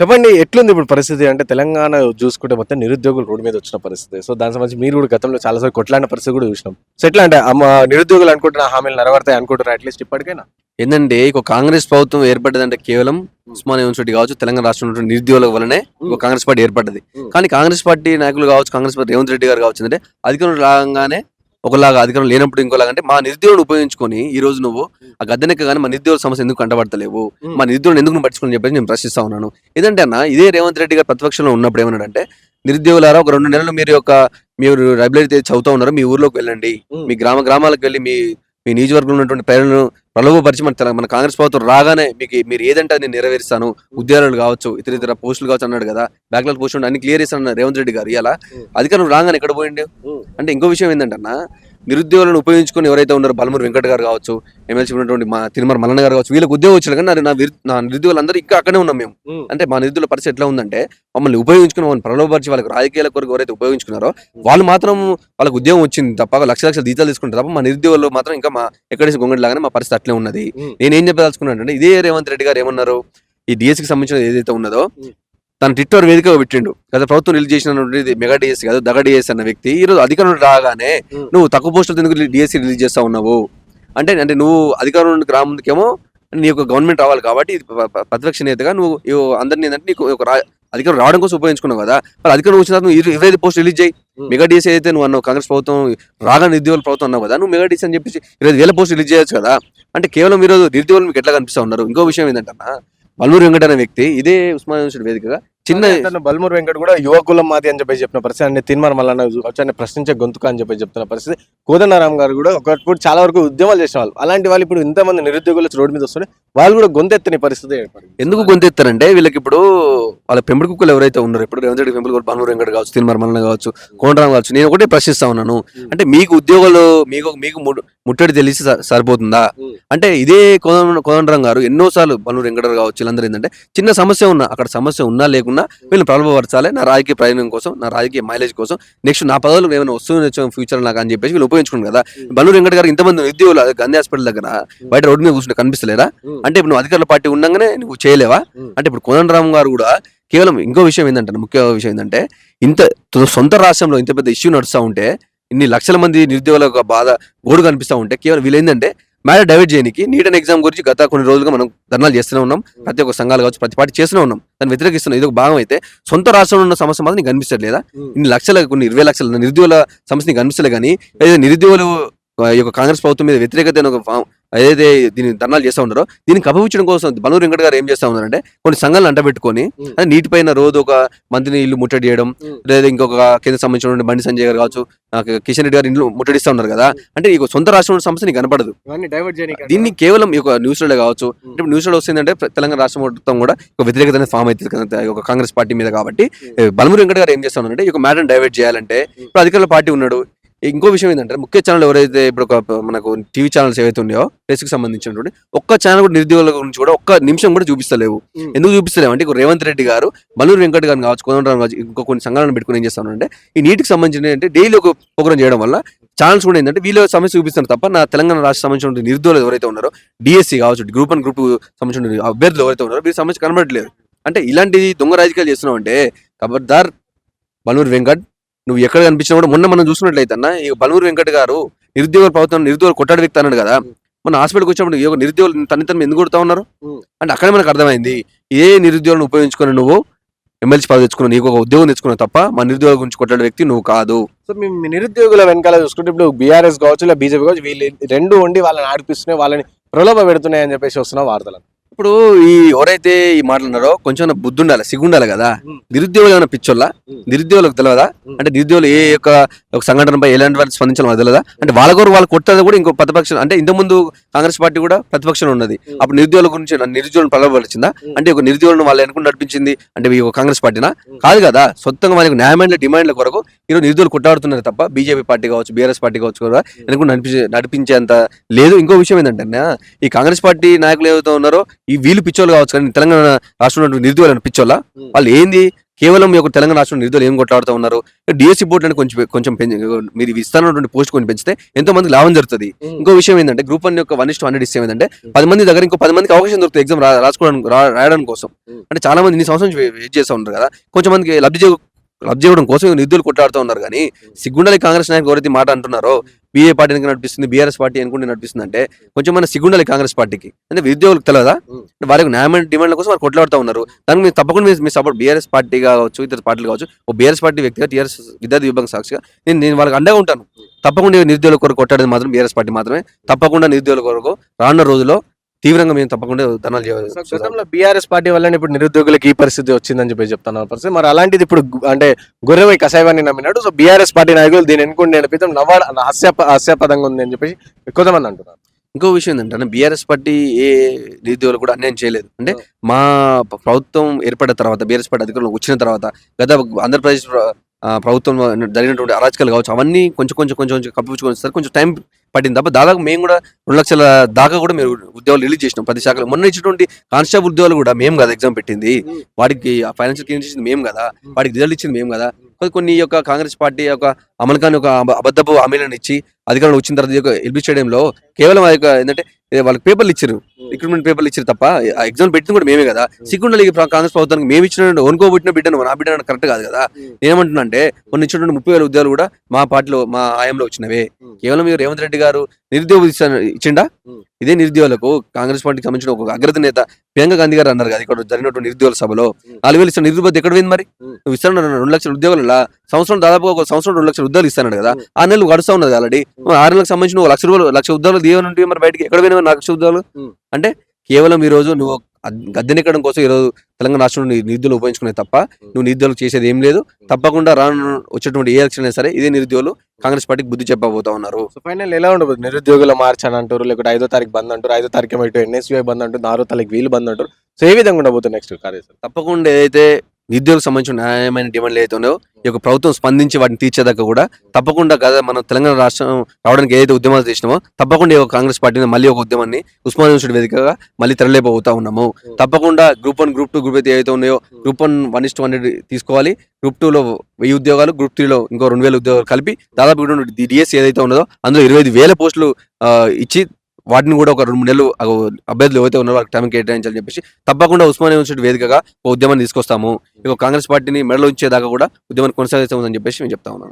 చెప్పండి ఎట్లుంది ఇప్పుడు పరిస్థితి? అంటే తెలంగాణ చూసుకుంటే మొత్తం నిరుద్యోగులు రోడ్డు మీద వచ్చిన పరిస్థితి. సో దాని సంబంధించి మీరు కూడా గతంలో చాలాసార్లు కొట్లాడిన పరిస్థితి కూడా చూసినాం. సో ఎట్లా అంటే నిరుద్యోగులు అనుకుంటున్న హామీలు నెరవేరుతాయి అనుకుంటారు అట్లీస్ట్ ఇప్పటికైనా? ఏంటంటే ఇక కాంగ్రెస్ ప్రభుత్వం ఏర్పడ్డదంటే కేవలం ఉస్మానియా యూనివర్సిటీ కావచ్చు తెలంగాణ రాష్ట్రంలో నిరుద్యోగుల వల్లనే ఒక కాంగ్రెస్ పార్టీ ఏర్పడ్డది. కానీ కాంగ్రెస్ పార్టీ నాయకులు కావచ్చు కాంగ్రెస్ పార్టీ రేవంత్ రెడ్డి గారు కావచ్చు అంటే అధికారం రాగానే ఒకలాగా అధికారం లేనప్పుడు ఇంకోలాగా అంటే మా నిరుద్యోగులను ఉపయోగించుకొని ఈ రోజు నువ్వు ఆ గద్దెనెక్కగానే మా నిరుద్యోగ సమస్య ఎందుకు కంటపడతలేవు? మా నిరుద్యోగులను ఎందుకు పట్టించుకొని చెప్పేసి నేను ప్రశ్నిస్తా ఉన్నాను. ఏదంటే అన్న ఇదే రేవంత్ రెడ్డి గారు ప్రతిపక్షంలో ఉన్నప్పుడు ఏమన్నాడంటే నిరుద్యోగులారా ఒక రెండు నెలలు మీరు యొక్క మీరు లైబ్రరీ చదువుతా ఉన్నారు మీ ఊర్లోకి వెళ్ళండి. మీ గ్రామ గ్రామాలకు వెళ్ళి మీ మీ నియోజకవర్గంలో ఉన్నటువంటి ప్రజలను ప్రలోభపరిచి మన మన కాంగ్రెస్ ప్రభుత్వం రాగానే మీకు మీరు ఏదంటే నేను నెరవేరుస్తాను. ఉద్యోగాలు కావచ్చు ఇతర ఇతర పోస్టులు కావచ్చు అన్నాడు కదా బ్యాక్లాగ్ పోస్టులు అన్ని క్లియర్ చేస్తాను రేవంత్ రెడ్డి గారు. ఇలా అధికారం రాగానే ఎక్కడ పోయిండు? అంటే ఇంకో విషయం ఏంటంటే అన్న నిరుద్యోగులను ఉపయోగించుకొని ఎవరైతే ఉన్నారో బలమూరి వెంకట గారు కావచ్చు ఎమ్మెల్సీ ఉన్నటువంటి మా తిరుమల మల్లన్న గారు కావచ్చు వీళ్ళకి ఉద్యోగం వచ్చారు కానీ నా- నా నిరుద్యోగులందరూ ఇంకా అక్కడే ఉన్నాం మేము అంటే మా నిరుద్యోగుల పరిస్థితి ఎట్లా ఉందంటే మమ్మల్ని ఉపయోగించుకుని మమ్మల్ని ప్రలోభపరిచి వాళ్ళకి రాజకీయాల కొరకు ఎవరైతే ఉపయోగించుకున్నారో వాళ్ళు మాత్రం వాళ్ళకి ఉద్యోగం వచ్చింది తప్ప లక్ష లక్షల జీతాలు తీసుకుంటారు తప్ప మా నిరుద్యోగులు మాత్రం ఇంకా మా ఎక్కడేసి గొంగడి లాగానే మా పరిస్థితి అట్లే ఉన్నది. నేనేం చెప్పదలుచుకున్నాను అంటే ఇదే రేవంత్ రెడ్డి గారు ఏమన్నారు ఈ డిఎస్సికి సంబంధించిన ఏదైతే ఉన్నదో. తన ట్విట్టర్ వేదిక పెట్టిండు. గత ప్రభుత్వం రిలీజ్ చేసిన మెగా డిఎస్సి కాదు దగ డిఎస్సి అన్న వ్యక్తి. ఈ రోజు అధికారం రాగానే. నువ్వు తక్కువ పోస్టులు ఎందుకు డిఎస్సి రిలీజ్ చేస్తా ఉన్నావు? అంటే అంటే నువ్వు అధికారం నుండి రాముందుకేమో నీ యొక్క గవర్నమెంట్ రావాలి కాబట్టి ప్రతిపక్ష నేతగా నువ్వు అందరినీ ఏంటంటే నీకు ఒక అధికారం రావడం కోసం ఉపయోగించుకున్నావు కదా. మరి అధికారం వచ్చిన తర్వాత నువ్వు ఇరవై- ఐదు పోస్ట్ రిలీజ్ చేయి. మెగా డిఎస్సీ అయితే నువ్వు అన్నావు కాంగ్రెస్ ప్రభుత్వం రాగా నిరుద్యోగుల ప్రభుత్వం అన్నావు కదా నువ్వు మెగా డిఎస్సీ అని చెప్పేసి ఇరవై వేల పోస్ట్ రిలీజ్ చేయొచ్చు కదా. అంటే కేవలం ఈరోజు నిరుద్యోగులు మీకు ఎట్లా కనిపిస్తా ఉన్నారు? ఇంకో విషయం ఏంటంటే బల్మూరి వెంకట అనే వ్యక్తి. ఇదే ఉస్మానియా యూనివర్సిటీ వేదికగా చిన్న బల్మూరు వెంకట్ కూడా యువకులం మాది అని చెప్పి చెప్పిన పరిస్థితి. అంటే తిన్మర్ మల్లన్న వచ్చి ప్రశ్నించే గొంతుక అని చెప్పి చెప్తున్న పరిస్థితి. కోదండరామ్ గారు కూడా ఒకప్పుడు చాలా వరకు ఉద్యమాలు చేసిన వాళ్ళు అలాంటి వాళ్ళు ఇప్పుడు ఇంతమంది నిరుద్యోగులు రోడ్డు మీద వస్తుంటే వాళ్ళు కూడా గొంతెత్తని పరిస్థితి ఏర్పడింది. ఎందుకు గొంతెత్తారంటే వీళ్ళకి ఇప్పుడు వాళ్ళ పెంపుడు కుక్కలు ఎవరైతే ఉన్నారో ఇప్పుడు రేవంత్ రెడ్డి పెంపుడు బల్మూరి వెంకట కావచ్చు తిరుమల మల్లన్న కావచ్చు కోనరామ్ కావచ్చు నేను ఒకటే ప్రశ్నిస్తా ఉన్నాను. అంటే మీకు ఉద్యోగాలు మీకు మీకు ముట్టడి తెలిసి సరిపోతుందా. అంటే ఇదే కోదండ కోదండరాం గారు ఎన్నోసార్లు బల్మూరి వెంకట కావచ్చు వీళ్ళందరూ ఏంటంటే చిన్న సమస్య ఉన్నా అక్కడ సమస్య ఉన్నా లేకున్నా వీళ్ళని ప్రలోభపరచాలి నా రాజకీయ ప్రయోజనం కోసం నా రాజకీయ మైలేజ్ కోసం. నెక్స్ట్ నా పదవులు ఏమైనా వస్తుంది ఫ్యూచర్ నాకు అని చెప్పేసి వీళ్ళు ఉపయోగించుకున్నారు కదా. బల్మూరి వెంకట గారు ఇంతమంది ఉద్యోగులు గాంధీ హాస్పిటల్ దగ్గర బయట రోడ్డు మీద కూర్చుంటే కనిపిస్తలేరా. అంటే ఇప్పుడు నువ్వు అధికారుల పార్టీ ఉండగానే నువ్వు చేయలేవా. అంటే ఇప్పుడు కోదండరామ్ గారు కూడా కేవలం ఇంకో విషయం ఏంటంటే ముఖ్య విషయం ఏంటంటే ఇంత సొంత రాష్ట్రంలో ఇంత పెద్ద ఇష్యూ నడుస్తూ ఉంటే ఇన్ని లక్షల మంది నిరుద్యోగుల బాధ గోడు కనిపిస్తూ ఉంటే కేవలం వీళ్ళు ఏంటంటే మ్యాటర్ డైవర్ట్ చేయడానికి నీట్ అండ్ ఎగ్జామ్ గురించి గత కొన్ని రోజులుగా మనం ధర్నాలు చేస్తూనే ఉన్నాం. ప్రతి ఒక్క సంఘాలు కావచ్చు ప్రతి పార్టీ చేస్తూనే ఉన్నాం. దాన్ని వ్యతిరేకిస్తున్నాం ఇది ఒక భాగం అయితే సొంత రాష్ట్రంలో ఉన్న సమస్య మాత్రం నీకు కనిపించట్లేదా ఇన్ని లక్షల కొన్ని ఇరవై లక్షల నిరుద్యోగుల సమస్య నీకు కనిపిస్తలే కానీ నిరుద్యోగులు ఈ యొక్క కాంగ్రెస్ ప్రభుత్వం మీద వ్యతిరేకత ఒక ఏదైతే దీన్ని ధర్నాలు చేస్తూ ఉన్నారో దీన్ని కప్పపించడం కోసం బలూరు వెంకట గారు ఏం చేస్తా ఉన్నారంటే కొన్ని సంఘాలను అంటబెట్టుకొని Mm. అది నీటి పైన రోజు ఒక మంత్రిని ఇల్లు ముట్టడి చేయడం. లేదా ఇంకొక కేంద్ర సంబంధించిన బండి సంజయ్ గారు కావచ్చు కిషన్ రెడ్డి గారు ఇంట్లో ముట్టడిస్తా ఉన్నారు కదా. అంటే ఈ సొంత రాష్ట్రంలో సమస్య నీకు కనపడదు. దీన్ని కేవలం ఈ న్యూస్లో కావచ్చు. అంటే న్యూస్లో వస్తుందంటే తెలంగాణ రాష్ట్రం మొత్తం కూడా ఒక వ్యతిరేకత అనేది ఫామ్ అవుతుంది యొక్క కాంగ్రెస్ పార్టీ మీద కాబట్టి. బలమూరి వెంకట గారు ఏం చేస్తా ఉన్నారంటే ఈ మ్యాటర్ డైవర్ట్ చేయాలంటే ఇప్పుడు అధికారుల పార్టీ ఉన్నాడు ఇంకో విషయం ఏంటంటే ముఖ్య ఛానల్ ఎవరైతే ఇప్పుడు ఒక మనకు టీవీ ఛానల్స్ ఏవైతే ఉన్నాయో కి సంబంధించినటువంటి ఒక్క ఛానల్ కూడా నిరుద్యోగుల గురించి కూడా ఒక్క నిమిషం కూడా చూపిస్తలేవు. ఎందుకు చూపిస్తలేవు అంటే రేవంత్ రెడ్డి గారు బలూరు వెంకట్ గారు కావచ్చు కోదండరామ్ కావచ్చు ఇంకో కొన్ని సంఘాలను పెట్టుకుని ఏం చేస్తానంటే ఈ నీటికి సంబంధించిన అంటే డైలీ ఒక ప్రోగ్రామ్ చేయడం వల్ల ఛానల్స్ కూడా ఏంటంటే వీళ్ళ సమస్య చూపిస్తారు తప్ప నా తెలంగాణ రాష్ట్ర సంబంధించిన నిరుద్యోగులు ఎవరైతే ఉన్నారో డిఎస్సి కావచ్చు గ్రూప్ వన్ గ్రూప్ సంబంధించిన అభ్యర్థులు ఎవరైతే ఉన్నారో వీరి సమస్య కనబడట్లేదు అంటే ఇలాంటి దొంగ రాజకీయాలు చేస్తున్నావు అంటే ఖబర్దార్ బలూరు వెంకట్ నువ్వు ఎక్కడ కనిపించినా కూడా మొన్న మనం చూసుకున్నట్లయితే అన్న ఈ బలూరు వెంకట్ గారు నిరుద్యోగుల ప్రభుత్వం నిరుద్యోగులు కొట్టాడు వ్యక్తి అన్నాడు కదా. మన హాస్పిటల్కి వచ్చినప్పుడు ఈ యొక్క నిరుద్యోగులు తనితనం ఎందుకు కొడతా ఉన్నారు. అంటే అక్కడ మనకు అర్థమైంది ఏ నిరుద్యోగులను ఉపయోగించుకొని నువ్వు ఎమ్మెల్సీ పదవి తెచ్చుకున్నావు నీకు ఒక ఉద్యోగం తెచ్చుకున్నావు తప్ప మా నిరుద్యోగుల గురించి కొట్టాడే వ్యక్తి నువ్వు కాదు. సో మీ మీ నిరుద్యోగుల వెనకాల చూసుకుంటే ఇప్పుడు బీఆర్ఎస్ కావచ్చు లేదా బీజేపీ కావచ్చు వీళ్ళు రెండు ఉండి వాళ్ళని ఆడిపిస్తున్నాయి వాళ్ళని ప్రలోభ పెడుతున్నాయి అని చెప్పేసి వస్తున్న వార్తలు ఇప్పుడు ఈ ఎవరైతే ఈ మాట్లాడినారో కొంచెం బుద్ధి ఉండాలి సిగ్గుండాలి కదా. నిరుద్యోగులు ఏమైనా పిచ్చోళ్ళ. నిరుద్యోగులకు తెలియదా. అంటే నిరుద్యోగులు ఏ యొక్క ఒక సంఘటనపై ఎలాంటి వాళ్ళు స్పందించాలో మనకు తెలియదా అంటే వాళ్ళ కూడా వాళ్ళు కొట్టేది కూడా ఇంకో ప్రతిపక్షం అంటే ఇంతకుముందు కాంగ్రెస్ పార్టీ కూడా ప్రతిపక్షం ఉన్నది. అప్పుడు నిరుద్యోగుల గురించి నిరుద్యోగులను ప్రలోభపరిచిందా Mm. అంటే ఒక నిరుద్యోగులను వాళ్ళు అనుకుని నడిపించింది అంటే కాంగ్రెస్ పార్టీనా. కాదు కదా సొంతంగా వాళ్ళకి న్యాయమైన డిమాండ్ల కొరకు ఈరోజు నిరుద్యోగులు కొట్టాడుతున్నారు తప్ప బీజేపీ పార్టీ కావచ్చు బీఆర్ఎస్ పార్టీ కావచ్చు కూడా అనుకుని నడిపించే నడిపించేంత లేదు. ఇంకో విషయం ఏంటంటే ఈ కాంగ్రెస్ పార్టీ నాయకులు ఏవైతే ఉన్నారో ఈ వీళ్ళు పిచ్చోళ్ళు కావచ్చు కానీ తెలంగాణ రాష్ట్రంలో నిరుద్యోగులు పిచ్చోళ్ళ. వాళ్ళు ఏంది? కేవలం మీ యొక్క తెలంగాణ రాష్ట్రంలో నిరుద్యోగులు ఏం కొట్లాడుతూ ఉన్నారు? డిఎస్సి బోర్డు అని కొంచెం కొంచెం మీరు ఇస్తానటువంటి పోస్ట్ కొన్ని పెంచితే ఎంతో మందికి లాభం జరుగుతుంది. ఇంకో విషయం ఏంటంటే గ్రూప్ వన్ యొక్క వన్ ఇస్ట్ హండ్రెడ్ ఇస్తే ఏంటంటే పది మంది దగ్గర ఇంకో పది మందికి అవకాశం దొరుకుతుంది ఎగ్జామ్ రాసుకోవడానికి రాయడానికి కోసం. అంటే చాలా మంది ఇన్ని సంవత్సరం వెయిట్ చేస్తూ ఉంటారు కదా. కొంచెం మందికి లబ్ధి లబ్ధి చేయడం కోసం నిధులు కొట్లాడుతూ ఉన్నారు. కానీ సిగ్గుండాలి కాంగ్రెస్ నాయకులు ఎవరైతే మాట అంటున్నారో బీఏ పార్టీ ఎందుకు నడిపిస్తుంది బీఆర్ఎస్ పార్టీ అనుకుంటే నడిపిస్తుంది అంటే కొంచెం మన సిగ్గుండాలి కాంగ్రెస్ పార్టీకి. అంటే నిరుద్యోగులకు తెలియదా Mm. అంటే వారికి న్యాయమైన డిమాండ్ల కోసం వారు కొట్లాడుతూ ఉన్నారు. దానికి మీరు తప్పకుండా మీ- మీ సపోర్ట్ బీఆర్ఎస్ పార్టీ కావచ్చు ఇతర పార్టీలు కావచ్చు ఓ బీఆర్ఎస్ పార్టీ వ్యక్తిగా టీఆర్ఎస్ విద్యార్థి విభాగం సాక్షిగా నేను నేను వాళ్ళకి అండగా ఉంటాను. తప్పకుండా నిరుద్యోగుల కొరకు కొట్టాడేది మాత్రం బీఆర్ఎస్ పార్టీ మాత్రమే. తప్పకుండా నిరుద్యోగుల కొరకు రానున్న రోజుల్లో తీవ్రంగా మేము తప్పకుండా ధనాలు చేయాలి గతంలో బీఆర్ఎస్ పార్టీ వల్లనే ఇప్పుడు నిరుద్యోగులకు ఈ పరిస్థితి వచ్చిందని చెప్పి చెప్తున్నారు పరిస్థితి మరి అలాంటిది ఇప్పుడు అంటే గొర్రెవై కషాయవాన్ని నమ్మినాడు. సో బీఆర్ఎస్ పార్టీ నాయకులు దీని ఎన్నుకుంటే నడిపితే నవ్వాడ హాస్యాప హాస్యాపదంగా ఉంది అని చెప్పేసి కొంతమంది అంటున్నారు. ఇంకో విషయం ఏంటంటే బీఆర్ఎస్ పార్టీ ఏ నిరుద్యోగులు కూడా అన్యాయం చేయలేదు. అంటే మా ప్రభుత్వం ఏర్పడిన తర్వాత బీఆర్ఎస్ పార్టీ అధికారంలో వచ్చిన తర్వాత గత ఆంధ్రప్రదేశ్ ప్రభుత్వం జరిగినటువంటి అరాచకాలు కావచ్చు అవన్నీ కొంచెం కొంచెం కొంచెం కొంచెం కప్పించుకొని సార్ కొంచెం టైం పట్టింది తప్ప దాదాపు మేము కూడా రెండు లక్షల దాకా కూడా మేము ఉద్యోగాలు రిలీజ్ చేసినాం. ప్రతి శాఖలో మొన్న ఇచ్చినటువంటి కానిస్టేబుల్ ఉద్యోగాలు కూడా మేము కదా ఎగ్జామ్ పెట్టింది. వాడికి ఫైనాన్షియల్ క్లియర్ చేసింది మేము కదా. వాడికి రిజల్ట్ ఇచ్చింది మేము కదా. కొన్ని- యొక్క కాంగ్రెస్ పార్టీ యొక్క అమలు కాని ఒక అబ- అబద్ధపు హామీలను ఇచ్చి అధికారంలో వచ్చిన తర్వాత ఎల్బీ స్టేడియంలో కేవలం ఆ యొక్క ఏంటంటే వాళ్ళకి పేపర్లు ఇచ్చారు. రిక్రూట్మెంట్ పేపర్లు ఇచ్చారు తప్ప ఆ ఎగ్జామ్ పెట్టింది కూడా మేమే కదా. సిగ్గుండలి కాంగ్రెస్ ప్రభుత్వానికి మేము ఇచ్చిన ఓనుకోబుట్టిన బిడ్డను నా బిడ్డ కరెక్ట్ కాదు కదా. నేనేమంటున్నా అంటే కొన్ని ఇచ్చినటువంటి ముప్పై వేల ఉద్యోగాలు కూడా మా పార్టీలో మా ఆయంలో వచ్చినవే. కేవలం మీరు రేవంత్ రెడ్డి గారు నిరుద్యోగ ఇచ్చాను- ఇచ్చిండా? Hmm. ఇదే నిరుద్యోగులకు కాంగ్రెస్ పార్టీకి సంబంధించిన ఒక అగ్రత నేత ప్రియాంక గాంధీ గారు అన్నారు కదా ఇక్కడ జరిగినటువంటి నిరుద్యోగుల సభలో. Hmm. నాలుగు వేలు ఇస్తాను నిరుద్యోగ ఎక్కడ పోయింది మరి? Hmm. నువ్వు ఇస్తాను రెండు లక్షల ఉద్యోగాలు సంవత్సరం దాదాపు ఒక సంవత్సరం రెండు లక్షల ఉద్యోగాలు ఇస్తాను కదా. Hmm. ఆ నెలలు గడుస్తా ఉన్నది ఆల్రెడీ ఆరు నెలలకు సంబంధించిన ఒక లక్ష రూపాయలు లక్ష ఉద్యోగాలు దీవెన ఉంటే మరి బయటికి ఎక్కడ పోయినా లక్ష ఉద్యోగాలు? Hmm. అంటే కేవలం ఈ రోజు నువ్వు గద్దెనెక్కడం కోసం ఈ రోజు తెలంగాణ రాష్ట్రంలో నీ నిధులు ఉపయోగించుకునే తప్ప నువ్వు నిరుద్యోగులకు చేసేది ఏం లేదు. తప్పకుండా రాను వచ్చేటువంటి ఏ ఎలక్షన్ అయినా సరే ఇదే నిరుద్యోగులు కాంగ్రెస్ పార్టీకి బుద్ధి చెప్పబోతా ఉన్నారు. సో ఫైనల్ ఎలా ఉండబోతుంది? నిరుద్యోగుల మార్చ్ అని అంటారు లేకపోతే ఐదో తారీఖు బంద్ అంటారు ఐదో తారీఖు ఎన్ఎస్యూఐ బంద్ అంటుంది ఆరో తారీఖు వీళ్ళు బంద్ అంటారు. సో ఏ విధంగా ఉండబోతుంది నెక్స్ట్ కార్యక్రమం? తప్పకుండా ఏదైతే నిరుద్యోగులకు సంబంధించిన న్యాయమైన డిమాండ్లు ఏదైతే ఉన్నాయో ఈ యొక్క ప్రభుత్వం స్పందించి వాటిని తీర్చేదాకా కూడా తప్పకుండా కదా మనం తెలంగాణ రాష్ట్రం రావడానికి ఏదైతే ఉద్యమాలు చేసినామో తప్పకుండా ఈ కాంగ్రెస్ పార్టీని మళ్ళీ ఒక ఉద్యమాన్ని ఉస్మాన్ యూనివర్సిటీ వేదికగా మళ్ళీ తెరలేకపోతా ఉన్నాము తప్పకుండా group one group two group అయితే ఏదైతే ఉన్నాయో group one one is to hundred తీసుకోవాలి. గ్రూప్ టూ లో వెయ్యి ఉద్యోగాలు గ్రూప్ త్రీలో ఇంకో రెండు వేల ఉద్యోగాలు కలిపి దాదాపు డిఎస్ ఏదైతే ఉన్నదో అందులో ఇరవై ఐదు వేల పోస్టులు ఇచ్చి వాటిని కూడా ఒక రెండు మూడు నెలలు అభ్యర్థులు ఎవరైతే ఉన్నారో వాళ్ళకి టైం కేటాయించాలని చెప్పేసి తప్పకుండా ఉస్మాన్ యూనివర్సిటీ వేదికగా ఒక ఉద్యమాన్ని తీసుకొస్తాము. ఇక కాంగ్రెస్ పార్టీని మెడలో ఉంచేదాకా కూడా ఉద్యమాన్ని కొనసాగిస్తామని చెప్పేసి మేము చెప్తా ఉన్నాం.